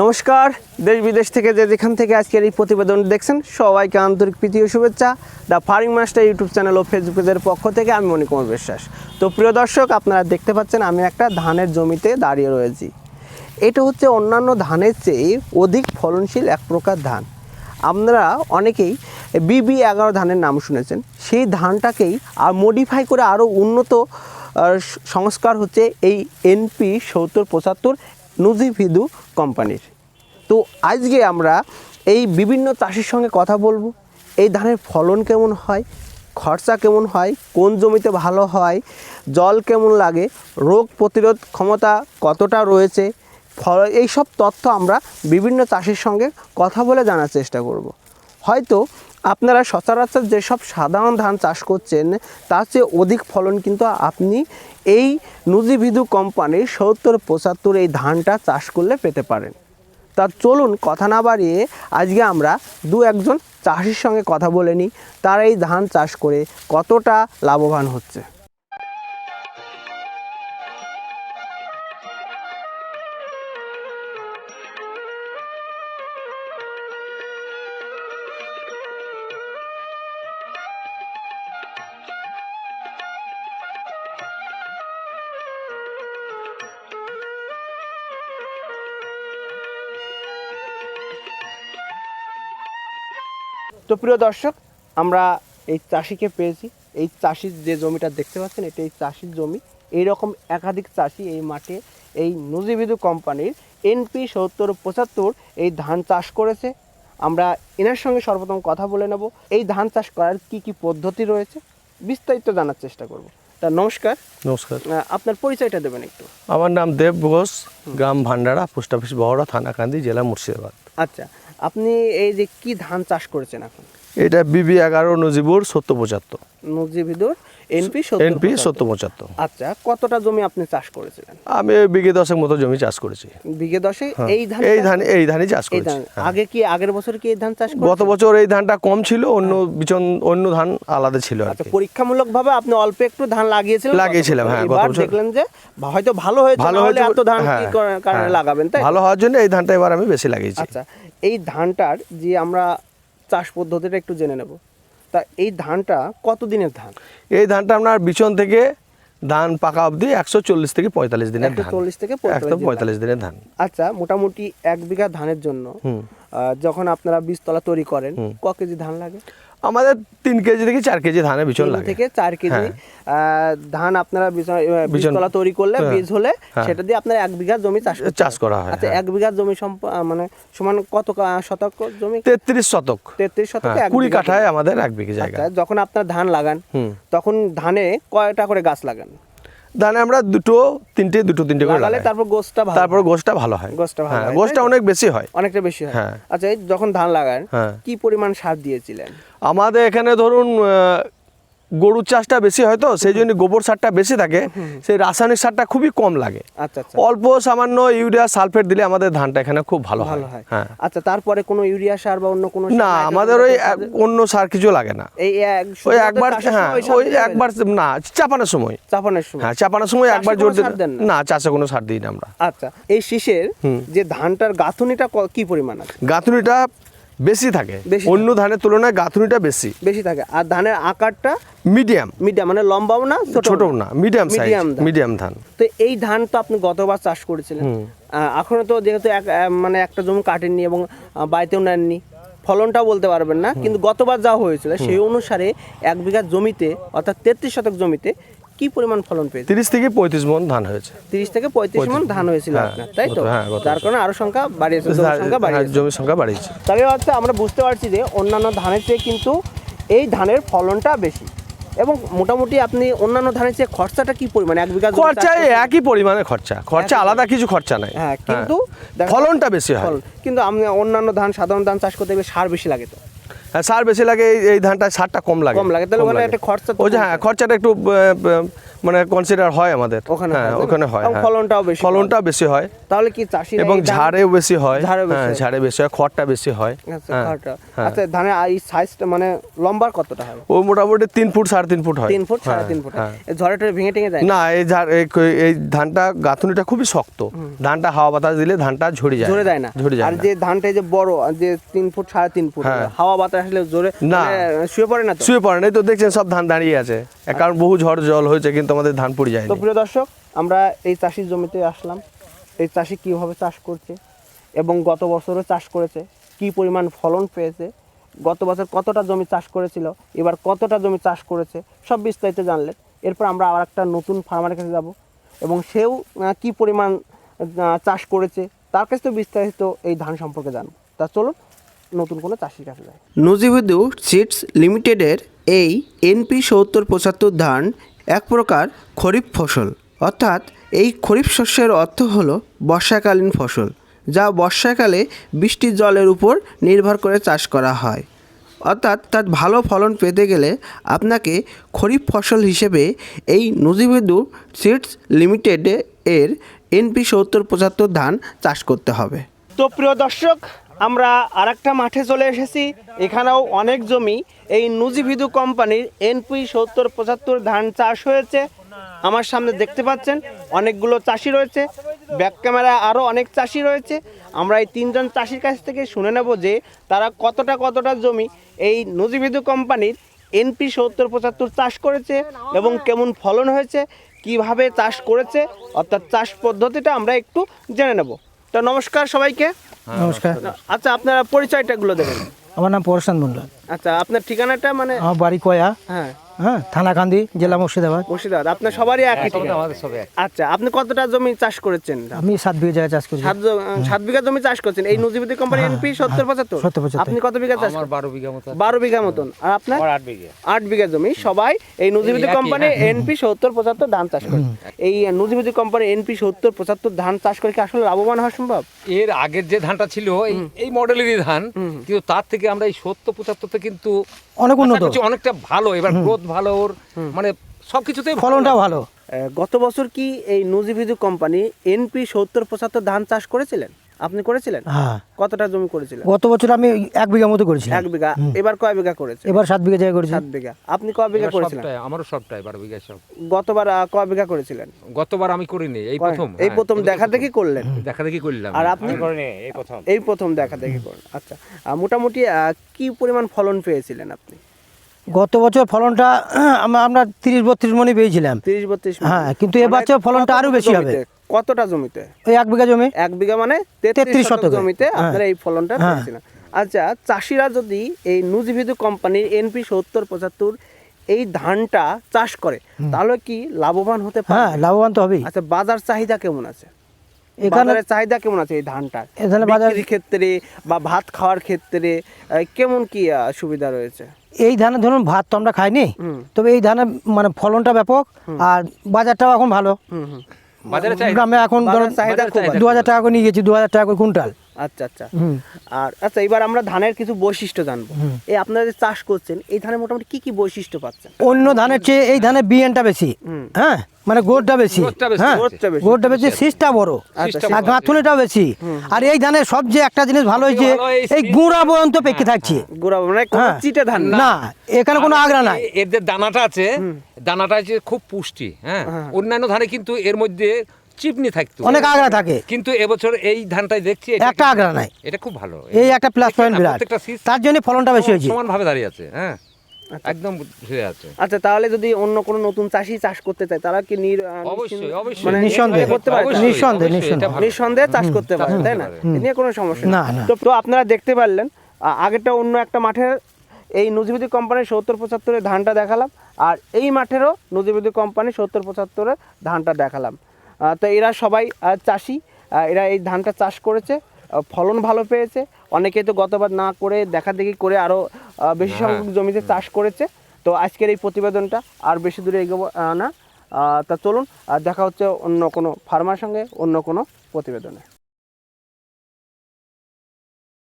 নমস্কার, দেশ বিদেশ থেকে যে যেখান থেকে আজকের এই প্রতিবেদন দেখছেন, সবাইকে আন্তরিক প্রীতি ও শুভেচ্ছা। The farming master YouTube channel O Facebook পেজের পক্ষ থেকে আমি মণিকুমার বিশ্বাস। তো প্রিয় দর্শক, আপনারা দেখতে পাচ্ছেন আমি একটা ধানের জমিতে দাঁড়িয়ে রয়েছি। এটা হচ্ছে অন্যান্য ধানের চেয়ে অধিক ফলনশীল এক প্রকার ধান। আপনারা অনেকেই বিবি এগারো ধানের নাম শুনেছেন। সেই ধানটাকেই আর মডিফাই করে আরও উন্নত সংস্কার হচ্ছে এই এনপি সত্তর পঁচাত্তর নুজিভিদু কোম্পানির তো আজকে আমরা এই বিভিন্ন চাষির সঙ্গে কথা বলব এই ধানের ফলন কেমন হয়, খরচা কেমন হয়, কোন জমিতে ভালো হয়, জল কেমন লাগে, রোগ প্রতিরোধ ক্ষমতা কতটা রয়েছে, ফল এইসব তথ্য আমরা বিভিন্ন চাষির সঙ্গে কথা বলে জানার চেষ্টা করব। হয়তো আপনারা সচরাচর যেসব সাধারণ ধান চাষ করছেন, তার চেয়ে অধিক ফলন কিন্তু আপনি এই নুজিভিদু কোম্পানির সত্তর, পঁচাত্তর এই ধানটা চাষ করলে পেতে পারেন। তার চলুন কথা না বাড়িয়ে আজকে আমরা দু একজন চাষির সঙ্গে কথা বলে নিই, তারা এই ধান চাষ করে কতটা লাভবান হচ্ছে। তো প্রিয় দর্শক আমরা এই চাষিকে পেয়েছি। এই চাষির যে জমিটা দেখতে পাচ্ছেন এটা এই চাষির জমি। এই রকম একাধিক চাষি এই মাঠে এই নজিবিদু কোম্পানির এনপি সত্তর পঁচাত্তর এই ধান চাষ করেছে। আমরা এনার সঙ্গে সর্বপ্রথম কথা বলে নেব এই ধান চাষ করার কি কি পদ্ধতি রয়েছে? বিস্তারিত জানার চেষ্টা করব। তা নমস্কার। নমস্কার। আপনার পরিচয়টা দেবেন একটু। আমার নাম দেব ঘোষ গ্রাম ভান্ডারা পোস্ট অফিস বহরা থানাকান্দি জেলা মুর্শিদাবাদ। আচ্ছা। আপনি এই যে কি ধান চাষ করেছেন এখন? এটা বিবি এগারো নজিবুর সত্য পঁচাত্তর। নজিবিদুর এনপি এনপি সত্য পঁচাত্তর। আচ্ছা কতটা জমি আপনি চাষ করেছিলেন? আমি বিঘে দশেক মতো জমি চাষ করেছি। বিঘে দশে হ্যাঁ, এই ধান এই ধান এই ধানই চাষ করেছি হ্যাঁ। আগে কি আগের বছর কি এই ধান চাষ গত বছর এই ধানটা কম ছিল অন্য বিচন অন্য ধান আলাদা ছিল আচ্ছা পরীক্ষামূলক ভাবে আপনি অল্প একটু ধান লাগিয়েছিলেন লাগিয়েছিলাম, হ্যাঁ, গত বছর। দেখলেন যে হয়তো ভালো হয়েছে ভালো হয়েছে এত ধান কি হ্যাঁ, কারণে হ্যাঁ। লাগাবেন তাই ভালো হওয়ার জন্য এই ধানটা এবার আমি বেশি লাগিয়েছি। আচ্ছা এই ধানটার যে আমরা চাষ পদ্ধতিটা একটু জেনে নেব। তা এই ধানটা কত দিনের ধান? এই ধানটা আপনার বিচন থেকে ধান পাকা অবধি একশো চল্লিশ থেকে পঁয়তাল্লিশ দিনের ধান। চল্লিশ থেকে একশো পঁয়তাল্লিশ দিনের ধান। আচ্ছা মোটামুটি এক বিঘা ধানের জন্য যখন আপনারা বীজতলা তৈরি করেন ক কেজি ধান লাগে? আমাদের তিন কেজি থেকে চার কেজি ধানের বিচন লাগে থেকে চার কেজি হ্যাঁ। ধান আপনারা বিচনতলা তৈরি করলে হ্যাঁ। বীজ হলে হ্যাঁ। সেটা দিয়ে আপনার এক বিঘা জমি চাষ চাষ করা হয়, আচ্ছা। এক বিঘা জমি সম্প- মানে সমান কত শতক জমি তেত্রিশ শতক তেত্রিশ শতক কুড়ি কাঠায় আমাদের এক বিঘা জমি। জায়গা আচ্ছা যখন আপনার ধান লাগান তখন ধানে কয়টা করে গাছ লাগান ধানে আমরা দুটো তিনটে দুটো তিনটে করে লাগালে লাগাই। তারপর গোসটা ভালো তারপর গোসটা ভালো হয়। গোসটা ভালো হ্যাঁ হয়, গোষ্ঠটা অনেক বেশি হয়। অনেকটা বেশি হয়। হ্যাঁ। আচ্ছা এই যখন ধান লাগান হ্যাঁ। কি পরিমাণ সার দিয়েছিলেন? আমাদের এখানে ধরুন গরুর চাষটা বেশি হয় তো সেই জন্য গোবর সারটা বেশি থাকে। সেই রাসায়নিক সারটা খুবই কম লাগে। আচ্ছা আচ্ছা। অল্প সামান্য ইউরিয়া সালফেট দিলে আমাদের ধানটা এখানে খুব ভালো হয়। ভালো হয়। হ্যাঁ। আচ্ছা তারপরে কোনো ইউরিয়া সার বা অন্য কোনো না আমাদের ওই অন্য সার কিছু লাগে না। এই ওই একবার হ্যাঁ ওই একবার না চাপানোর সময়। চাপানোর সময়। হ্যাঁ চাপানোর সময় একবার জোর দিন? না? চাষে কোনো সার দিই না আমরা। আচ্ছা এই শীষের যে ধানটার গাঁথুনিটা কি পরিমাণ আছে? গাঁথুনিটা বেশি থাকে। অন্য ধানের তুলনায় গাঁথুনিটা বেশি। বেশি থাকে। আর ধানের আকারটা মিডিয়াম। মিডিয়াম মানে লম্বাও না ছোট ছোট না। মিডিয়াম মিডিয়াম মিডিয়াম ধান। তো এই ধান তো আপনি গতবার চাষ করেছিলেন। এখনও তো যেহেতু এক মানে একটা জমি কাটেননি এবং বাড়িতেও নেননি ফলনটাও বলতে পারবেন না। কিন্তু গতবার যা হয়েছিল সেই অনুসারে এক বিঘা জমিতে অর্থাৎ তেত্রিশ শতক জমিতে কি পরিমাণ ফলন পেয়েছে? তিরিশ থেকে পঁয়ত্রিশ মন ধান হয়েছে। তিরিশ থেকে পঁয়ত্রিশ মন ধান হয়েছিল হ্যাঁ, আপনার তাই তো? হ্যাঁ, যার কারণে আরও সংখ্যা বাড়িয়েছে জমির সংখ্যা হ্যাঁ, বাড়িয়েছে। জমির সংখ্যা বাড়িয়েছে। তবে হচ্ছে আমরা বুঝতে পারছি যে অন্যান্য ধানের চেয়ে কিন্তু এই ধানের ফলনটা বেশি। এবং মোটামুটি আপনি অন্যান্য ধানের চেয়ে খরচাটা কি পরিমাণে? এক বিঘা খরচা একই পরিমাণে খরচা। খরচা আলাদা কিছু খরচা নাই। হ্যাঁ কিন্তু ফলনটা বেশি হয়। কিন্তু আমি অন্যান্য ধান সাধারণ ধান চাষ করতে গেলে সার বেশি লাগে তো। হ্যাঁ, সার বেশি লাগে এই- ধানটা সারটা কম লাগে। কম লাগে, তাহলে ওখানে একটা খরচা ওই যে হ্যাঁ খরচাটা একটু মানে কনসিডার হয় আমাদের। ওখানে হ্যাঁ? ওখানে হয় হ্যাঁ। ফলনটাও বেশি ফলনটা বেশি হয়। তাহলে কি চাষি এবং ঝাড়েও বেশি হয়। হ্যাঁ ঝাড়ে বেশি হয় খড়টা বেশি হয়। আচ্ছা হ্যাঁ, খড়টা। হ্যাঁ। আচ্ছা ধানের এই সাইজটা মানে লম্বার কতটা হয়? ও মোটামুটি তিন ফুট সাড়ে তিন ফুট হয়। তিন ফুট সাড়ে তিন ফুট। ঝড়ে টরে ভেঙে টেঙে যায়? না এই ঝাড় এই ধানটা গাঁথুনিটা খুবই শক্ত। ধানটা হাওয়া বাতাস দিলে ধানটা ঝরে যায়। জোরে দেয় না। ঝরে যায় আর যে ধানটা যে বড় যে তিন ফুট সাড়ে তিন ফুট। হাওয়া বাতাস আসলে জোরে না। মানে শুয়ে পড়ে না শুয়ে পড়ে না। তো দেখছেন সব ধান দাঁড়িয়ে আছে। এর কারণ বহু ঝড় জল হয়েছে কিন্তু আমাদের ধান পড়ে তো প্রিয় দর্শক আমরা এই চাষির জমিতে আসলাম। এই চাষি কীভাবে চাষ করছে এবং গত বছরও চাষ করেছে কি পরিমাণ ফলন পেয়েছে গত বছর কতটা জমি চাষ করেছিল এবার কতটা জমি চাষ করেছে সব বিস্তারিত জানলেন এরপর আমরা আবার একটা নতুন ফার্মারের কাছে যাব এবং সেও কি পরিমাণ আহ, চাষ করেছে তার কাছে তো বিস্তারিত এই ধান সম্পর্কে জানব। তা চলুন নতুন কোনো চাষির কাছে যাই। নজিবুদু সিডস লিমিটেডের এই এনপি সত্তর পঁচাত্তর ধান এক প্রকার খরিফ ফসল। অর্থাৎ এই খরিফ শস্যের অর্থ হল বর্ষাকালীন ফসল, যা বর্ষাকালে বৃষ্টির জলের উপর নির্ভর করে চাষ করা হয়। অর্থাৎ তার ভালো ফলন পেতে গেলে আপনাকে খরিফ ফসল হিসেবে এই নজিবুদু সিডস লিমিটেড এর এনপি সত্তর পঁচাত্তর ধান চাষ করতে হবে। তো প্রিয় দর্শক আমরা আরেকটা মাঠে চলে এসেছি। এখানেও অনেক জমি। এই নুজিভিদু কোম্পানির এনপি সত্তর পঁচাত্তর ধান চাষ হয়েছে। আমার সামনে দেখতে পাচ্ছেন, অনেকগুলো চাষি রয়েছে। ব্যাক ক্যামেরায় আরও অনেক চাষি রয়েছে। আমরা এই তিনজন চাষির কাছ থেকে শুনে নেব যে তারা কতটা কতটা জমি এই নজিভিদু কোম্পানির এনপি সত্তর পঁচাত্তর চাষ করেছে এবং কেমন ফলন হয়েছে, কীভাবে চাষ করেছে, অর্থাৎ চাষ পদ্ধতিটা আমরা একটু জেনে নেব। তো নমস্কার সবাইকে। নমস্কার। আচ্ছা আপনারা পরিচয়টাগুলো দেবেন। আমার নাম প্রশান্ত মন্ডল আচ্ছা আপনার ঠিকানাটা মানে? আমার বাড়ি কয়া। হ্যাঁ। হ্যাঁ থানাকান্দি জেলা মুর্শিদাবাদ। মুর্শিদাবাদ আপনার সবারই একই ঠিকানা। আচ্ছা আপনি কতটা জমি চাষ করেছেন? আমি সাত বিঘা জায়গা চাষ করি সাত সাত বিঘা জমি চাষ করছেন। এই নজিবুদ্দি কোম্পানি এনপি সত্তর পঁচাত্তর? 70 75 আপনি কত বিঘা চাষ আমার বারো বিঘা মতো বারো বিঘা মতন। আর আপনার? আট বিঘা। আট বিঘা জমি। সবাই এই কোম্পানি এনপি সত্তর পঁচাত্তর ধান চাষ করে। এই কোম্পানি এনপি সত্তর পঁচাত্তর ধান চাষ করে কি আসলে লাভবান হওয়া সম্ভব? এর আগের যে ধানটা ছিল এই এই মডেলেরই ধান কিন্তু তার থেকে আমরা এই সত্তর পঁচাত্তরতে কিন্তু অনেক উন্নত। অনেকটা ভালো। এবার গ্রোথ ভালো ওর মানে সবকিছুতেই ভালো। ফলনটাও ভালো। গত বছর কি এই নজিভিদু কোম্পানি এনপি সত্তর পঁচাত্তর ধান চাষ করেছিলেন? আপনি করেছিলেন? হ্যাঁ। কতটা জমি করেছিলেন? গত বছর আমি এক বিঘা মতো করেছিলাম। এক বিঘা। এবার কয় বিঘা করেছে এবার সাত বিঘা জায়গা করেছি। সাত বিঘা। আপনি কয় বিঘা এবার করেছিলেন? সবটাই আমারও সবটাই বারো বিঘা সব। গতবার কয় বিঘা করেছিলেন? গতবার আমি করিনি এই প্রথম। এই হ্যাঁ, প্রথম দেখা দেখি করলেন। দেখা দেখি করলাম। আর আপনি? এই প্রথম। এই প্রথম দেখা দেখি করলেন। আচ্ছা। মোটামুটি আহ, কি পরিমাণ ফলন পেয়েছিলেন আপনি? গত বছর ফলনটা আমরা তিরিশ বত্রিশ মনে পেয়েছিলাম। তিরিশ বত্রিশ হ্যাঁ, কিন্তু এবার চেয়ে ফলনটা আরও বেশি হবে। কতটা জমিতে? ওই এক বিঘা জমি? এক বিঘা মানে তেত্রিশ শতক জমিতে হ্যাঁ। আপনারা এই ফলনটা হ্যাঁ। পেয়েছিলেন। আচ্ছা চাষিরা যদি এই নুজিভিদু কোম্পানির এনপি সত্তর পঁচাত্তর এই ধানটা চাষ করে তাহলে কি লাভবান হতে হ্যাঁ পারে লাভবান তো হবেই। আচ্ছা বাজার চাহিদা কেমন আছে? এখানে চাহিদা কেমন আছে এই ধানটার? এখানে বাজারের ক্ষেত্রে বা ভাত খাওয়ার ক্ষেত্রে কেমন কি সুবিধা রয়েছে? এই ধানের ধরুন ভাত তো আমরা খাইনি তবে এই ধানের মানে ফলনটা ব্যাপক আর বাজারটাও এখন ভালো। গ্রামে এখন দু হাজার টাকা করে নিয়ে গেছি দু হাজার টাকা করে কুইন্টাল। আচ্ছা আচ্ছা। আর আচ্ছা এবার আমরা ধানের কিছু বৈশিষ্ট্য জানব। এই আপনারা যে চাষ করছেন এই ধানের মোটামুটি কি কি বৈশিষ্ট্য পাচ্ছেন? অন্য ধানের চেয়ে এই ধানের বিএনটা বেশি। হ্যাঁ? মানে গোড়টা বেশি। গোড়টা বেশি, হ্যাঁ? গোড়টা বেশি। গোড়টা শীষটা বড়। আচ্ছা, আর গাঁথুনিটাও বেশি। আর এই ধানের সবচেয়ে একটা জিনিস ভালো হয়েছে এই গুঁড়া পর্যন্ত পেকে থাকছে। গুঁড়া মানে কোনো হ্যাঁ। চিটে ধান না। এখানে কোনো আগ্রা নাই। এর যে দানাটা আছে দানাটা আছে খুব পুষ্টি হ্যাঁ। অন্যান্য ধানে কিন্তু এর মধ্যে চিপনি থাকতো অনেক আগ্রা থাকে। কিন্তু এবছর এই ধানটাই দেখছি একটা আগ্রা নাই। এটা খুব ভালো। এই একটা প্লাস পয়েন্ট বিরাট। তার জন্য ফলনটা বেশি হয়েছে। সমান ভাবে দাঁড়িয়ে আছে হ্যাঁ। একদম ধুয়ে আছে। আচ্ছা তাহলে যদি অন্য কোনো নতুন চাষি চাষ করতে চায় তারা কি নির অবশ্যই অবশ্যই। মানে নিঃসন্দেহে, করতে পারে? নিঃসন্দেহে, নিঃসন্দেহে। চাষ করতে পারে তাই না? এ নিয়ে কোনো সমস্যা না, না। তো তো আপনারা দেখতে পারলেন আগেরটা অন্য একটা মাঠের এই নজিবিদি কোম্পানির সত্তর পঁচাত্তরের ধানটা দেখালাম আর এই মাঠেরও নজিবিদি কোম্পানি সত্তর পঁচাত্তরের ধানটা দেখালাম। তো এরা সবাই চাষি। এরা এই ধানটা চাষ করেছে ফলন ভালো পেয়েছে। অনেকে তো গতবার না করে দেখা দেখি করে আরও বেশি সংখ্যক জমিতে চাষ করেছে। তো আজকের এই প্রতিবেদনটা আর বেশি দূরে এগোব না। তা চলুন দেখা হচ্ছে অন্য কোনো ফার্মার সঙ্গে অন্য কোনো প্রতিবেদনে।